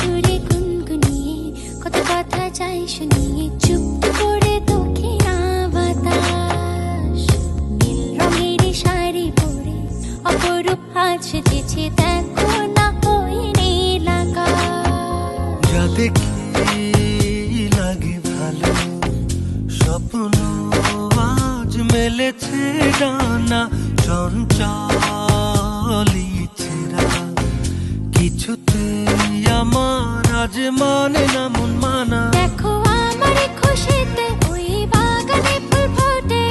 দূরে গুনগুনিয়ে কত কথা চাই শুনিয়ে, চুপ করে তোকে বাতাস নীল রঙের শাড়ি পরে অপরূপ আজ যেছে দেখো না হয়ে নীল রাতে কি লাগে ভালো, স্বপ্ন আজ মেলেছে ডানা, চঞ্চল মানে না মন মানা। দেখো আমার খুশিতে ওই বাগানে ফুল ফোটে।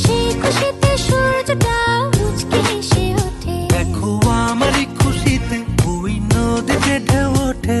সেই খুশিতে সূর্যটা মুচকে হেসে ওঠে। দেখো আমার খুশিতে ওই নদীতে ঢেউ ওঠে।